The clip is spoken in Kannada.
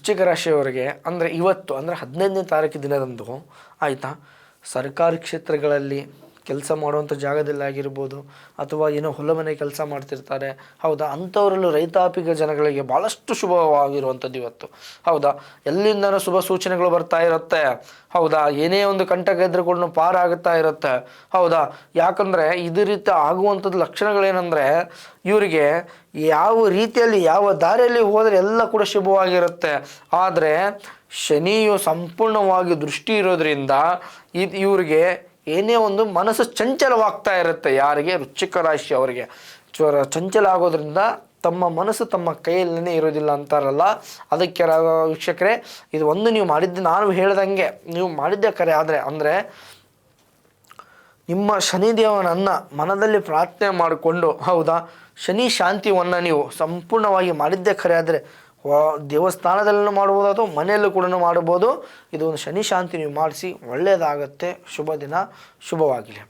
ವೃಶ್ಚಿಕ ರಾಶಿಯವರಿಗೆ ಅಂದರೆ ಇವತ್ತು ಅಂದರೆ ಹದಿನೈದನೇ ತಾರೀಕು ದಿನದಂದು ಆಯಿತಾ? ಸರ್ಕಾರಿ ಕ್ಷೇತ್ರಗಳಲ್ಲಿ ಕೆಲಸ ಮಾಡುವಂಥ ಜಾಗದಲ್ಲಿ ಆಗಿರ್ಬೋದು ಅಥವಾ ಏನೋ ಹೊಲ ಮನೆ ಕೆಲಸ ಮಾಡ್ತಿರ್ತಾರೆ. ಹೌದಾ? ಅಂಥವರಲ್ಲೂ ರೈತಾಪಿಕ ಜನಗಳಿಗೆ ಭಾಳಷ್ಟು ಶುಭವಾಗಿರುವಂಥದ್ದು ಇವತ್ತು. ಹೌದಾ? ಎಲ್ಲಿಂದನೂ ಶುಭ ಸೂಚನೆಗಳು ಬರ್ತಾ ಇರುತ್ತೆ. ಹೌದಾ? ಏನೇ ಒಂದು ಕಂಟಕ ಇದ್ರೂ ಕೂಡ ಪಾರಾಗುತ್ತಾ ಇರುತ್ತೆ. ಹೌದಾ? ಯಾಕಂದರೆ ಇದೇ ರೀತಿ ಆಗುವಂಥದ್ದು ಲಕ್ಷಣಗಳೇನೆಂದರೆ ಇವರಿಗೆ ಯಾವ ರೀತಿಯಲ್ಲಿ, ಯಾವ ದಾರಿಯಲ್ಲಿ ಹೋದರೆ ಎಲ್ಲ ಕೂಡ ಶುಭವಾಗಿರುತ್ತೆ. ಆದರೆ ಶನಿಯು ಸಂಪೂರ್ಣವಾಗಿ ದೃಷ್ಟಿ ಇರೋದ್ರಿಂದ ಇದು ಇವರಿಗೆ ಏನೇ ಒಂದು ಮನಸ್ಸು ಚಂಚಲವಾಗ್ತಾ ಇರುತ್ತೆ ಯಾರಿಗೆ? ವೃಶ್ಚಿಕ ರಾಶಿ ಅವರಿಗೆ. ಚಂಚಲ ಆಗೋದ್ರಿಂದ ತಮ್ಮ ಮನಸ್ಸು ತಮ್ಮ ಕೈಯಲ್ಲೇ ಇರೋದಿಲ್ಲ ಅಂತಾರಲ್ಲ? ಅದಕ್ಕೆ ವೀಕ್ಷಕರೇ, ಇದು ಒಂದು ನೀವು ಮಾಡಿದ್ದು ನಾನು ಹೇಳ್ದಂಗೆ. ನೀವು ಮಾಡಿದ್ದೆ ಕರೆ, ಆದರೆ, ಅಂದರೆ ನಿಮ್ಮ ಶನಿದೇವನನ್ನು ಮನದಲ್ಲಿ ಪ್ರಾರ್ಥನೆ ಮಾಡಿಕೊಂಡು, ಹೌದಾ? ಶನಿ ಶಾಂತಿವನ್ನು ನೀವು ಸಂಪೂರ್ಣವಾಗಿ ಮಾಡಿದ್ದೇ ಖರೆ ಆದರೆ ದೇವಸ್ಥಾನದಲ್ಲೂ ಮಾಡ್ಬೋದು ಅಥವಾ ಮನೆಯಲ್ಲೂ ಕೂಡ ಮಾಡ್ಬೋದು. ಇದು ಒಂದು ಶನಿ ಶಾಂತಿ ನೀವು ಮಾಡಿಸಿ ಒಳ್ಳೆಯದಾಗತ್ತೆ ಶುಭ ದಿನ. ಶುಭವಾಗಲಿ.